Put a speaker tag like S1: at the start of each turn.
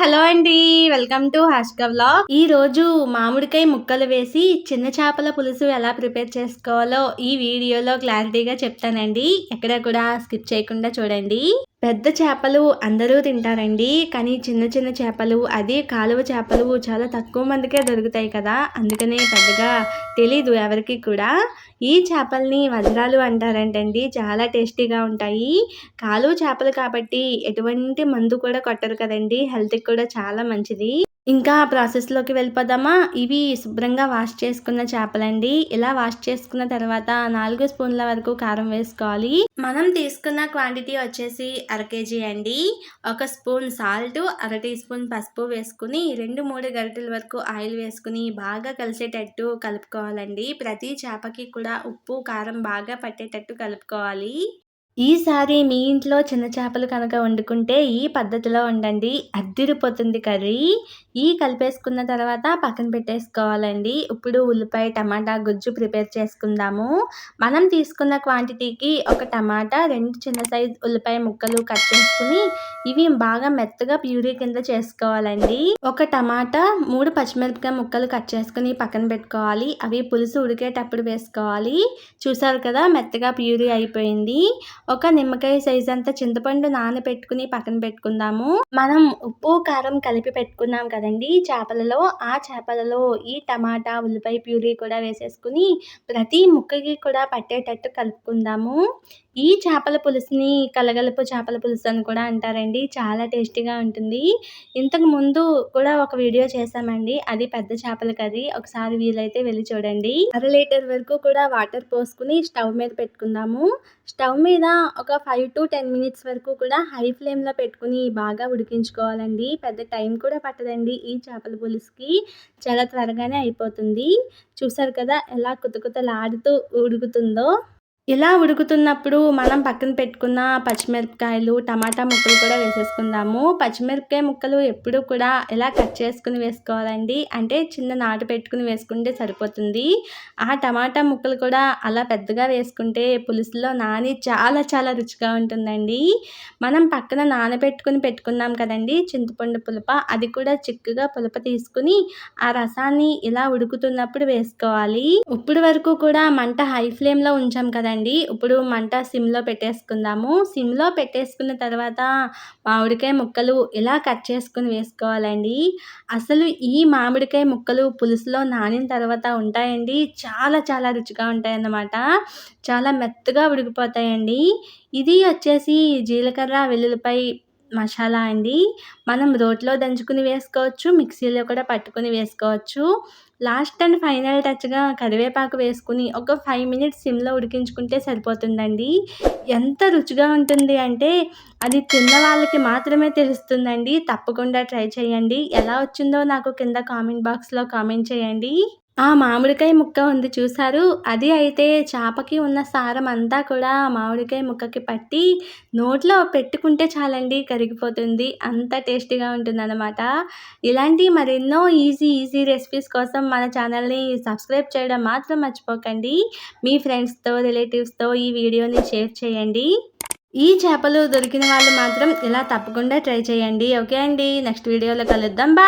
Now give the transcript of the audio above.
S1: Hello అండి welcome to హాష్క vlog. ఈ రోజు మామిడికాయ ముక్కలు వేసి చిన్న చేపల పులుసు ఎలా ప్రిపేర్ చేసుకోవాలో ఈ వీడియోలో క్లారిటీగా చెప్తానండి. ఎక్కడ కూడా స్కిప్ చేయకుండా చూడండి. పెద్ద చేపలు అందరూ తింటారండి. కానీ చిన్న చిన్న చేపలు అది కాలువ చేపలు చాలా తక్కువ మందికే దొరుకుతాయి కదా. అందుకనే పెద్దగా తెలీదు ఎవరికి కూడా. ఈ చేపల్ని వజ్రాలు అంటారంటండి. చాలా టేస్టీగా ఉంటాయి. కాలువ చేపలు కాబట్టి ఎటువంటి మందు కూడా కొట్టరు కదండి. హెల్త్కి కూడా చాలా మంచిది. ఇంకా ప్రాసెస్లోకి వెళ్ళిపోదామా? ఇవి శుభ్రంగా వాష్ చేసుకున్న చేపలండి. ఇలా వాష్ చేసుకున్న తర్వాత నాలుగు స్పూన్ల వరకు కారం వేసుకోవాలి. మనం తీసుకున్న క్వాంటిటీ వచ్చేసి అర కేజీ అండి. ఒక స్పూన్ సాల్ట్ అర టీ స్పూన్ పసుపు వేసుకుని రెండు మూడు గరిటెల వరకు ఆయిల్ వేసుకుని బాగా కలిసేటట్టు కలుపుకోవాలండి. ప్రతి చేపకి కూడా ఉప్పు కారం బాగా పట్టేటట్టు కలుపుకోవాలి. ఈసారి మీ ఇంట్లో చిన్న చేపలు కనుక వండుకుంటే ఈ పద్ధతిలో వండండి. అద్దిరిపోతుంది కర్రీ. ఈ కలిపేసుకున్న తర్వాత పక్కన పెట్టేసుకోవాలండి. ఇప్పుడు ఉల్లిపాయ టమాటా గుజ్జు ప్రిపేర్ చేసుకుందాము. మనం తీసుకున్న క్వాంటిటీకి ఒక టమాటా రెండు చిన్న సైజ్ ఉల్లిపాయ ముక్కలు కట్ చేసుకుని ఇవి బాగా మెత్తగా ప్యూరీ కింద చేసుకోవాలండి. ఒక టమాటా మూడు పచ్చిమిరపకాయ ముక్కలు కట్ చేసుకుని పక్కన పెట్టుకోవాలి. అవి పులుసు ఉడికేటప్పుడు వేసుకోవాలి. చూసారు కదా మెత్తగా ప్యూరీ అయిపోయింది. ఒక నిమ్మకాయ సైజ్ అంతా చింతపండు నానబెట్టుకుని పక్కన పెట్టుకుందాము. మనం ఉప్పు కారం కలిపి పెట్టుకున్నాం కదా కదండి? చేపలలో ఆ చేపలలో ఈ టమాటా ఉల్లిపాయ ప్యూరీ కూడా వేసేసుకుని ప్రతి ముక్కకి కూడా పట్టేటట్టు కలుపుకుందాము. ఈ చేపల పులుసుని కలగలుపు చేపల పులుసు అని కూడా అంటారండి. చాలా టేస్టీగా ఉంటుంది. ఇంతకు ముందు కూడా ఒక వీడియో చేశామండి. అది పెద్ద చేపల కర్రీ ఒకసారి వీలైతే వెళ్ళి చూడండి. అర లీటర్ వరకు కూడా వాటర్ పోసుకుని స్టవ్ మీద పెట్టుకుందాము. స్టవ్ మీద ఒక ఫైవ్ టు టెన్ మినిట్స్ వరకు కూడా హై ఫ్లేమ్లో పెట్టుకుని బాగా ఉడికించుకోవాలండి. పెద్ద టైం కూడా పట్టదండి. ఈ చేపల పులుసుకి చాలా త్వరగానే అయిపోతుంది. చూసారు కదా ఎలా కుతకుతలాడుతూ ఉడుకుతుందో? ఇలా ఉడుకుతున్నప్పుడు మనం పక్కన పెట్టుకున్న పచ్చిమిరపకాయలు టమాటా ముక్కలు కూడా వేసేసుకుందాము. పచ్చిమిరపకాయ ముక్కలు ఎప్పుడు కూడా ఇలా కట్ చేసుకుని వేసుకోవాలండి? అంటే చిన్న నాటు పెట్టుకుని వేసుకుంటే సరిపోతుంది. ఆ టమాటా ముక్కలు కూడా అలా పెద్దగా వేసుకుంటే పులుసులో నాని చాలా చాలా రుచిగా ఉంటుందండి. మనం పక్కన నానబెట్టుకుని పెట్టుకున్నాం కదండి చింతపండు పులప అది కూడా చిక్కుగా పులప తీసుకుని ఆ రసాన్ని ఇలా ఉడుకుతున్నప్పుడు వేసుకోవాలి. ఇప్పుడు వరకు కూడా మంట హై ఫ్లేమ్లో ఉంచాం కదండి. అండి. ఇప్పుడు మంట సిమ్లో పెట్టేసుకుందాము. సిమ్లో పెట్టేసుకున్న తర్వాత మామిడికాయ ముక్కలు ఇలా కట్ చేసుకుని వేసుకోవాలండి? అసలు ఈ మామిడికాయ ముక్కలు పులుసులో నానిన తర్వాత ఉంటాయండి. చాలా చాలా రుచిగా ఉంటాయన్నమాట. చాలా మెత్తగా ఉడికిపోతాయండి. ఇది వచ్చేసి జీలకర్ర వెల్లుల్లిపై మసాలా అండి. మనం రోట్లో దంచుకుని వేసుకోవచ్చు మిక్సీలో కూడా పట్టుకుని వేసుకోవచ్చు. లాస్ట్ అండ్ ఫైనల్ టచ్గా కరివేపాకు వేసుకుని ఒక ఫైవ్ మినిట్స్ సిమ్లో ఉడికించుకుంటే సరిపోతుందండి. ఎంత రుచిగా ఉంటుంది అంటే అది తిన్న వాళ్ళకి మాత్రమే తెలుస్తుందండి. తప్పకుండా ట్రై చేయండి. ఎలా వచ్చిందో నాకు కింద కామెంట్ బాక్స్లో కామెంట్ చేయండి. ఆ మామిడికాయ ముక్క ఉంది చూసారు అది అయితే చేపకి ఉన్న సారం అంతా కూడా మామిడికాయ ముక్కకి పట్టి నోట్లో పెట్టుకుంటే చాలండి కరిగిపోతుంది. అంత టేస్టీగా ఉంటుందన్నమాట. ఇలాంటి మరెన్నో ఈజీ ఈజీ రెసిపీస్ కోసం మన ఛానల్ని సబ్స్క్రైబ్ చేయడం మాత్రం మర్చిపోకండి. మీ ఫ్రెండ్స్తో రిలేటివ్స్తో ఈ వీడియోని షేర్ చేయండి. ఈ చేపలు దొరికిన వాళ్ళు మాత్రం ఇలా తప్పకుండా ట్రై చేయండి. ఓకే అండి. నెక్స్ట్ వీడియోలో కలుద్దాం. బా